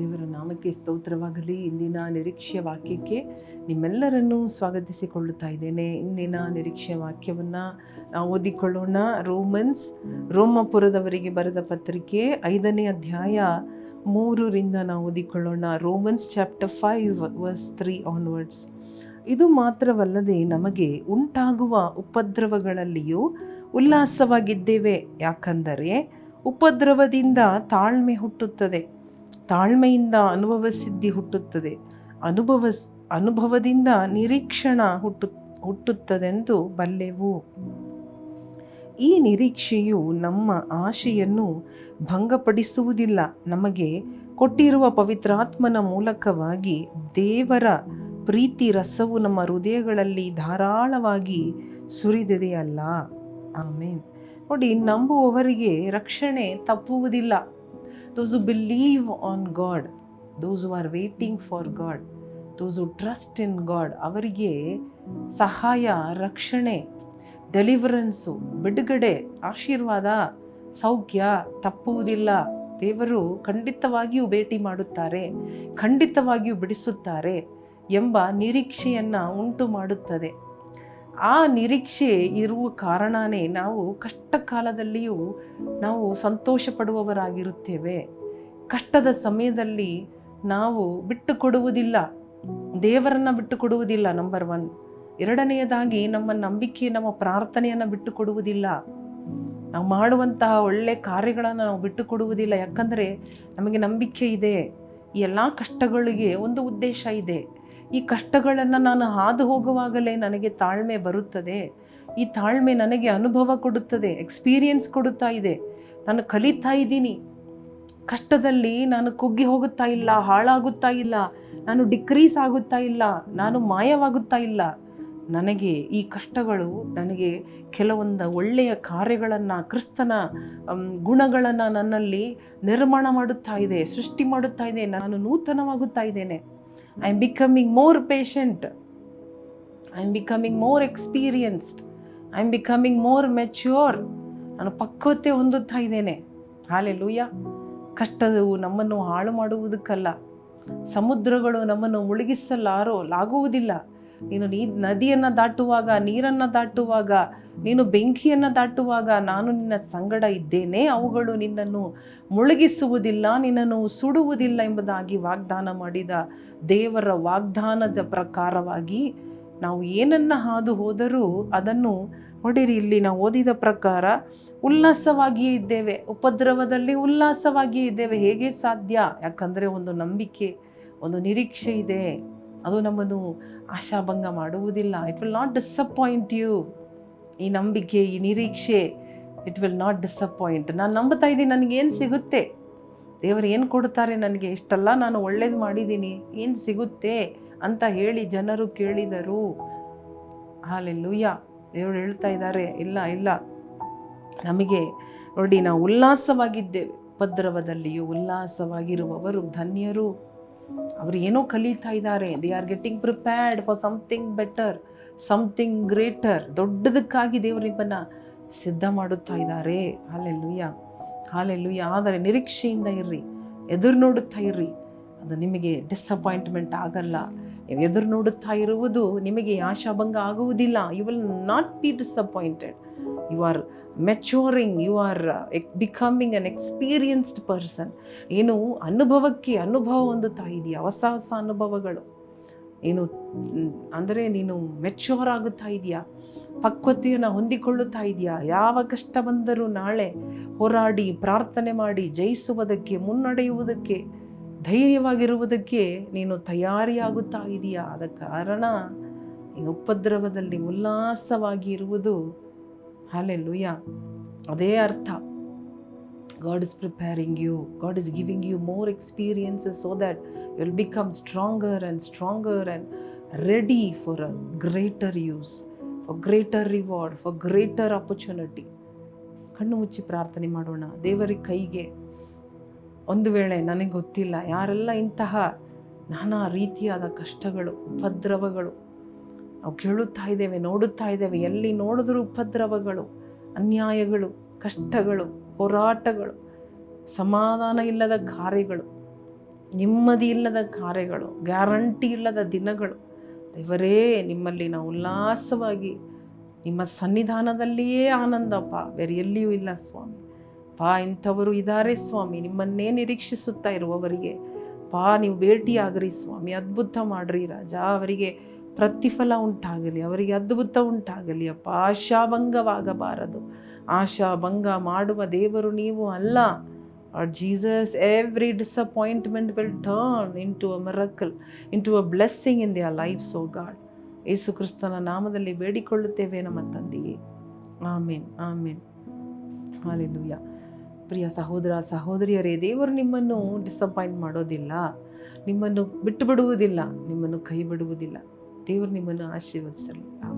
ದೇವರ ನಾಮಕ್ಕೆ ಸ್ತೋತ್ರವಾಗಲಿ. ಇಂದಿನ ನಿರೀಕ್ಷೆಯ ವಾಕ್ಯಕ್ಕೆ ನಿಮ್ಮೆಲ್ಲರನ್ನೂ ಸ್ವಾಗತಿಸಿಕೊಳ್ಳುತ್ತಾ ಇದ್ದೇನೆ. ಇಂದಿನ ನಿರೀಕ್ಷೆಯ ವಾಕ್ಯವನ್ನು ನಾವು ಓದಿಕೊಳ್ಳೋಣ. ರೋಮನ್ಸ್, ರೋಮಪುರದವರಿಗೆ ಬರೆದ ಪತ್ರಿಕೆ ಐದನೇ ಅಧ್ಯಾಯ ಮೂರರಿಂದ ನಾವು ಓದಿಕೊಳ್ಳೋಣ. Romans chapter five verse three onwards. ಇದು ಮಾತ್ರವಲ್ಲದೆ ನಮಗೆ ಉಂಟಾಗುವ ಉಪದ್ರವಗಳಲ್ಲಿಯೂ ಉಲ್ಲಾಸವಾಗಿದ್ದೇವೆ. ಯಾಕಂದರೆ ಉಪದ್ರವದಿಂದ ತಾಳ್ಮೆ ಹುಟ್ಟುತ್ತದೆ. ತಾಳ್ಮೆಯಿಂದ ಅನುಭವ ಸಿದ್ಧಿ ಹುಟ್ಟುತ್ತದೆ. ಅನುಭವ ಅನುಭವದಿಂದ ನಿರೀಕ್ಷಣ ಹುಟ್ಟು, ಹುಟ್ಟುತ್ತದೆಂದು ಬಲ್ಲೆವು. ಈ ನಿರೀಕ್ಷೆಯು ನಮ್ಮ ಆಶೆಯನ್ನು ಭಂಗಪಡಿಸುವುದಿಲ್ಲ. ನಮಗೆ ಕೊಟ್ಟಿರುವ ಪವಿತ್ರಾತ್ಮನ ಮೂಲಕವಾಗಿ ದೇವರ ಪ್ರೀತಿ ರಸವು ನಮ್ಮ ಹೃದಯಗಳಲ್ಲಿ ಧಾರಾಳವಾಗಿ ಸುರಿದಿದೆಯಲ್ಲ ಆಮೇನ್. ನೋಡಿ, ನಂಬುವವರಿಗೆ ರಕ್ಷಣೆ ತಪ್ಪುವುದಿಲ್ಲ. Those who believe on God, those who are waiting for God, those who trust in God, ಅವರಿಗೆ ಸಹಾಯ ರಕ್ಷಣೆ ಡೆಲಿವರೆನ್ಸು ಬಿಡುಗಡೆ ಆಶೀರ್ವಾದ ಸೌಖ್ಯ ತಪ್ಪುವುದಿಲ್ಲ. ದೇವರು ಖಂಡಿತವಾಗಿಯೂ ಭೇಟಿ ಮಾಡುತ್ತಾರೆ ಖಂಡಿತವಾಗಿಯೂ ಬಿಡಿಸುತ್ತಾರೆ ಎಂಬ ನಿರೀಕ್ಷೆಯನ್ನು ಉಂಟು ಮಾಡುತ್ತದೆ ಆ ನಿರೀಕ್ಷೆ ಇರುವ ಕಾರಣನೇ ನಾವು ಕಷ್ಟ ಕಾಲದಲ್ಲಿಯೂ ನಾವು ಸಂತೋಷ ಪಡುವವರಾಗಿರುತ್ತೇವೆ ಕಷ್ಟದ ಸಮಯದಲ್ಲಿ ನಾವು ಬಿಟ್ಟು ಕೊಡುವುದಿಲ್ಲ ದೇವರನ್ನು ಬಿಟ್ಟು ಕೊಡುವುದಿಲ್ಲ ನಂಬರ್ ಒನ್ ಎರಡನೆಯದಾಗಿ ನಮ್ಮ ನಂಬಿಕೆ, ನಮ್ಮ ಪ್ರಾರ್ಥನೆಯನ್ನು ಬಿಟ್ಟು ಕೊಡುವುದಿಲ್ಲ ನಾವು ಮಾಡುವಂತಹ ಒಳ್ಳೆ ಕಾರ್ಯಗಳನ್ನು ನಾವು ಬಿಟ್ಟು ಕೊಡುವುದಿಲ್ಲ ಯಾಕಂದರೆ ನಮಗೆ ನಂಬಿಕೆ ಇದೆ. ಈ ಎಲ್ಲ ಕಷ್ಟಗಳಿಗೆ ಒಂದು ಉದ್ದೇಶ ಇದೆ. ಈ ಕಷ್ಟಗಳನ್ನು ನಾನು ಹಾದು ಹೋಗುವಾಗಲೇ ನನಗೆ ತಾಳ್ಮೆ ಬರುತ್ತದೆ. ಈ ತಾಳ್ಮೆ ನನಗೆ ಅನುಭವ ಕೊಡುತ್ತದೆ ಎಕ್ಸ್ಪೀರಿಯನ್ಸ್ ಕೊಡುತ್ತಾ ಇದೆ. ನಾನು ಕಲಿತಾ ಇದ್ದೀನಿ. ಕಷ್ಟದಲ್ಲಿ ನಾನು ಕುಗ್ಗಿ ಹೋಗುತ್ತಾ ಇಲ್ಲ, ಹಾಳಾಗುತ್ತಾ ಇಲ್ಲ, ನಾನು ಡಿಕ್ರೀಸ್ ಆಗುತ್ತಾ ಇಲ್ಲ, ನಾನು ಮಾಯವಾಗುತ್ತಾ ಇಲ್ಲ. ನನಗೆ ಈ ಕಷ್ಟಗಳು ನನಗೆ ಕೆಲವೊಂದು ಒಳ್ಳೆಯ ಕಾರ್ಯಗಳನ್ನು, ಕ್ರಿಸ್ತನ ಗುಣಗಳನ್ನು ನನ್ನಲ್ಲಿ ನಿರ್ಮಾಣ ಮಾಡುತ್ತಾ ಇದೆ, ಸೃಷ್ಟಿ ಮಾಡುತ್ತಾ ಇದೆ. ನಾನು ನೂತನವಾಗುತ್ತಾ ಇದ್ದೇನೆ. I am becoming more patient I am becoming more experienced I am becoming more mature ನಾನು ಪಕ್ವತೆ ಹೊಂದುತ್ತಾ ಇದ್ದೇನೆ. ಹಾಲೆ ಲೂಯ್ಯ ಕಷ್ಟದವು ನಮ್ಮನ್ನು ಹಾಳು ಮಾಡುವುದಕ್ಕಲ್ಲ. ಸಮುದ್ರಗಳು ನಮ್ಮನ್ನು ಮುಳುಗಿಸಲಾರೋ, ಲಾಗುವುದಿಲ್ಲ. ನೀನು ನೀ ನದಿಯನ್ನು ದಾಟುವಾಗ, ನೀರನ್ನು ದಾಟುವಾಗ, ನೀನು ಬೆಂಕಿಯನ್ನು ದಾಟುವಾಗ ನಾನು ನಿನ್ನ ಸಂಗಡ ಇದ್ದೇನೆ. ಅವುಗಳು ನಿನ್ನನ್ನು ಮುಳುಗಿಸುವುದಿಲ್ಲ, ನಿನ್ನನ್ನು ಸುಡುವುದಿಲ್ಲ ಎಂಬುದಾಗಿ ವಾಗ್ದಾನ ಮಾಡಿದ ದೇವರ ವಾಗ್ದಾನದ ಪ್ರಕಾರವಾಗಿ ನಾವು ಏನನ್ನು ಹಾದು ಹೋದರೂ ಅದನ್ನು ನೋಡಿರಿ, ಇಲ್ಲಿ ನಾವು ಓದಿದ ಪ್ರಕಾರ ಉಲ್ಲಾಸವಾಗಿಯೇ ಇದ್ದೇವೆ. ಉಪದ್ರವದಲ್ಲಿ ಉಲ್ಲಾಸವಾಗಿಯೇ ಇದ್ದೇವೆ. ಹೇಗೆ ಸಾಧ್ಯ? ಯಾಕಂದರೆ ಒಂದು ನಂಬಿಕೆ, ಒಂದು ನಿರೀಕ್ಷೆ ಇದೆ. ಅದು ನಮ್ಮನ್ನು ಆಶಾಭಂಗ ಮಾಡುವುದಿಲ್ಲ. It will not disappoint you ಈ ನಂಬಿಕೆ, ಈ ನಿರೀಕ್ಷೆ ಇಟ್ ವಿಲ್ ನಾಟ್ ಡಿಸಪಾಯಿಂಟ್ ನಾನು ನಂಬ್ತಾ ಇದ್ದೀನಿ ನನಗೇನು ಸಿಗುತ್ತೆ? ದೇವರು ಏನು ಕೊಡ್ತಾರೆ ನನಗೆ? ಇಷ್ಟೆಲ್ಲ ನಾನು ಒಳ್ಳೇದು ಮಾಡಿದ್ದೀನಿ, ಏನು ಸಿಗುತ್ತೆ ಅಂತ ಹೇಳಿ ಜನರು ಕೇಳಿದರು. ಹಾಲೆಲ್ಲೂಯ್ಯ ದೇವರು ಹೇಳ್ತಾ ಇದ್ದಾರೆ, ಇಲ್ಲ ಇಲ್ಲ. ನಮಗೆ ನೋಡಿ, ನಾವು ಉಲ್ಲಾಸವಾಗಿದ್ದೇವೆ. ಉಪದ್ರವದಲ್ಲಿಯೂ ಉಲ್ಲಾಸವಾಗಿರುವವರು, ಧನ್ಯರು. ಅವರು ಏನೋ ಕಲಿತಾ ಇದ್ದಾರೆ. They are getting prepared for something better something greater ದೊಡ್ಡದಕ್ಕಾಗಿ ದೇವರು ನಿಮ್ಮನ್ನು ಸಿದ್ಧ ಮಾಡುತ್ತಾ ಇದ್ದಾರೆ. ಹಾಲೆಲ್ಲುಯ್ಯ ಹಾಲೆಲ್ಲುಯ್ಯ ಆದರೆ ನಿರೀಕ್ಷೆಯಿಂದ ಇರ್ರಿ, ಎದುರು ನೋಡುತ್ತಾ ಇರ್ರಿ. ಅದು ನಿಮಗೆ ಡಿಸಪಾಯಿಂಟ್ಮೆಂಟ್ ಆಗಲ್ಲ. ನೀವು ಎದುರು ನೋಡುತ್ತಾ ಇರುವುದು ನಿಮಗೆ ಆಶಾಭಂಗ ಆಗುವುದಿಲ್ಲ. You will not be disappointed you are maturing you are becoming an experienced person ಏನು ಅನುಭವಕ್ಕೆ ಅನುಭವ ಹೊಂದುತ್ತಾ ಇದೆಯಾ? ಹೊಸ ಹೊಸ ಅನುಭವಗಳು. ಏನು, ಅಂದರೆ ನೀನು ಮೆಚ್ಯೂರ್ ಆಗುತ್ತಾ ಇದೆಯಾ? ಪಕ್ವತೆಯನ್ನು ಹೊಂದಿಕೊಳ್ಳುತ್ತಾ ಇದೆಯಾ? ಯಾವ ಕಷ್ಟ ಬಂದರೂ ನಾಳೆ ಹೋರಾಡಿ, ಪ್ರಾರ್ಥನೆ ಮಾಡಿ, ಜಯಿಸುವುದಕ್ಕೆ, ಮುನ್ನಡೆಯುವುದಕ್ಕೆ ಧೈರ್ಯವಾಗಿರುವುದಕ್ಕೆ ನೀನು ತಯಾರಿಯಾಗುತ್ತಾ ಇದೆಯಾ? ಆದ ಕಾರಣ ನೀನು ಉಪದ್ರವದಲ್ಲಿ ಉಲ್ಲಾಸವಾಗಿ ಇರುವುದು. ಹಾಲೆಲ್ಲುಯ್ಯ ಅದೇ ಅರ್ಥ. God is preparing you God is giving you more experiences so that you will become stronger and stronger and ready for a greater use for greater reward for greater opportunity ಕಣ್ಣು ಮುಚ್ಚಿ ಪ್ರಾರ್ಥನೆ ಮಾಡೋಣ. ದೇವರ ಕೈಗೆ ಒಂದು ವೇಳೆ ನನಗೆ ಗೊತ್ತಿಲ್ಲ, ಯಾರೆಲ್ಲ ಇಂತಹ ನಾನಾ ರೀತಿಯಾದ ಕಷ್ಟಗಳು, ಉಪದ್ರವಗಳು ನಾವು ಕೇಳುತ್ತಾ ಇದ್ದೇವೆ, ನೋಡುತ್ತಾ ಇದ್ದೇವೆ, ಎಲ್ಲಿ ನೋಡಿದ್ರೂ ಉಪದ್ರವಗಳು, ಅನ್ಯಾಯಗಳು, ಕಷ್ಟಗಳು, ಹೋರಾಟಗಳು, ಸಮಾಧಾನ ಇಲ್ಲದ ಕಾರ್ಯಗಳು, ನೆಮ್ಮದಿ ಇಲ್ಲದ ಕಾರ್ಯಗಳು, ಗ್ಯಾರಂಟಿ ಇಲ್ಲದ ದಿನಗಳು. ದೇವರೇ, ನಿಮ್ಮಲ್ಲಿ ನಾವು ಉಲ್ಲಾಸವಾಗಿ ನಿಮ್ಮ ಸನ್ನಿಧಾನದಲ್ಲಿಯೇ ಆನಂದಪ್ಪ, ಬೇರೆ ಎಲ್ಲಿಯೂ ಇಲ್ಲ ಸ್ವಾಮಿ. ಪಾ ಇಂಥವರು ಇದ್ದಾರೆ ಸ್ವಾಮಿ, ನಿಮ್ಮನ್ನೇ ನಿರೀಕ್ಷಿಸುತ್ತಾ ಇರುವವರಿಗೆ. ಪಾ, ನೀವು ಭೇಟಿಯಾಗ್ರಿ ಸ್ವಾಮಿ, ಅದ್ಭುತ ಮಾಡ್ರಿ ರಾಜ, ಅವರಿಗೆ ಪ್ರತಿಫಲ ಉಂಟಾಗಲಿ, ಅವರಿಗೆ ಅದ್ಭುತ ಉಂಟಾಗಲಿ ಅಪ್ಪ, ಆಶಾಭಂಗವಾಗಬಾರದು. ಆಶಾಭಂಗ ಮಾಡುವ ದೇವರು ನೀವು ಅಲ್ಲ. Jesus every disappointment will turn in to a miracle in to a blessing in their life so God Yesu ಕ್ರಿಸ್ತನ ನಾಮದಲ್ಲಿ ಬೇಡಿಕೊಳ್ಳುತ್ತೇವೆ ನಮ್ಮ ತಂದೆಯೇ. ಆಮೇನ್ ಆಮೇನ್. ಹಾಲೆಲೂಯ ಪ್ರಿಯ ಸಹೋದರ, ಸಹೋದರಿಯರೇ, ದೇವರು ನಿಮ್ಮನ್ನು ಡಿಸಪಾಯಿಂಟ್ ಮಾಡೋದಿಲ್ಲ. ನಿಮ್ಮನ್ನು ಬಿಟ್ಟು ಬಿಡುವುದಿಲ್ಲ. ನಿಮ್ಮನ್ನು ಕೈ ಬಿಡುವುದಿಲ್ಲ. ದೇವರು ನಿಮ್ಮನ್ನು ಆಶೀರ್ವದಿಸಲಿ.